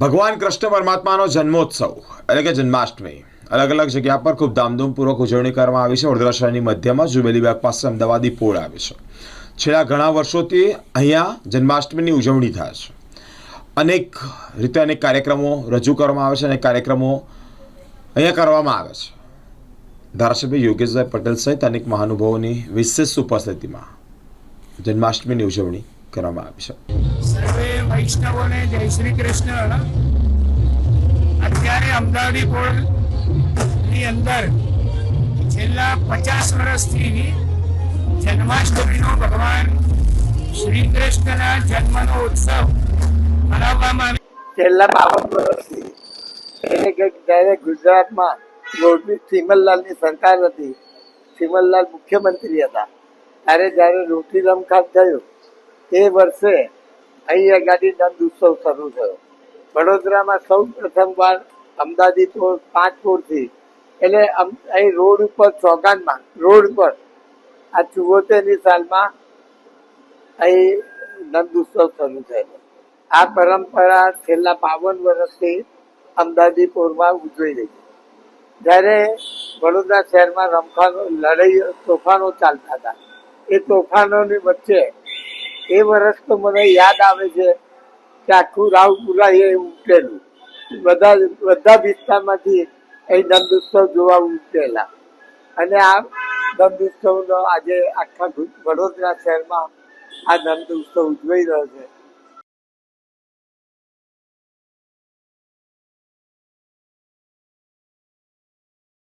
ભગવાન કૃષ્ણ પરમાત્માનો જન્મોત્સવ, એટલે કે જન્માષ્ટમી. અલગ અલગ જગ્યા પર ખૂબ ધામધૂમપૂર્વક ઉજવણી કરવામાં આવી છે. વડોદરા શહેરની મધ્યમાં જુબેલી બાગ પાસે અમદાવાદી પોળ આવે છે. છેલ્લા ઘણા વર્ષોથી અહીંયા જન્માષ્ટમીની ઉજવણી થાય છે. અનેક રીતે અનેક કાર્યક્રમો રજૂ કરવામાં આવે છે અને કાર્યક્રમો અહીંયા કરવામાં આવે છે. ધારાસભ્ય યોગેશભાઈ પટેલ સહિત અનેક મહાનુભાવોની વિશેષ ઉપસ્થિતિમાં જન્માષ્ટમીની ઉજવણી કરવામાં આવી છે. વૈષ્ણવોને જય શ્રી કૃષ્ણ. અત્યારે અમદાવાદી પોળની અંદર છેલ્લા પચાસ વર્ષથી જન્માષ્ટમીનો ભગવાન શ્રી કૃષ્ણના જન્મનો ઉત્સવ મનાવવામાં છેલ્લા બાવન વર્ષથી એટલે કે જ્યારે ગુજરાતમાં મોરબી ચીમલલાલની સરકાર હતી. થિમલલાલ મુખ્યમંત્રી હતા. ત્યારે જ્યારે રોટી રમખાટ થયું એ વર્ષે અહીં ગાડી નંદ ઉત્સવ શરૂ થયો. વડોદરામાં સૌ પ્રથમવાર અમદાવાદી પાંચ પોળથી એટલે અહીં રોડ ઉપર ચોગાનમાં, રોડ પર, આ ચુવોતેરની સાલમાં અહીં નંદ ઉત્સવ શરૂ થયેલો. આ પરંપરા છેલ્લા બાવન વર્ષથી અમદાવાદી પોરમાં ઉજવાઈ રહી છે. જ્યારે વડોદરા શહેરમાં રમખાનો, લડાઈ, તોફાનો ચાલતા હતા. એ તોફાનોની વચ્ચે એ વર્ષ તો મને યાદ આવે છે કે આખું રાવપુરા એ ઉઠેલું. બધા બધા વિસ્તારમાંથી અહીં નંદ ઉત્સવ જોવા ઉઠેલા. અને આ નંદ ઉત્સવનો આજે આખા વડોદરા શહેરમાં આ નંદ ઉત્સવ ઉજવાઈ રહ્યો છે.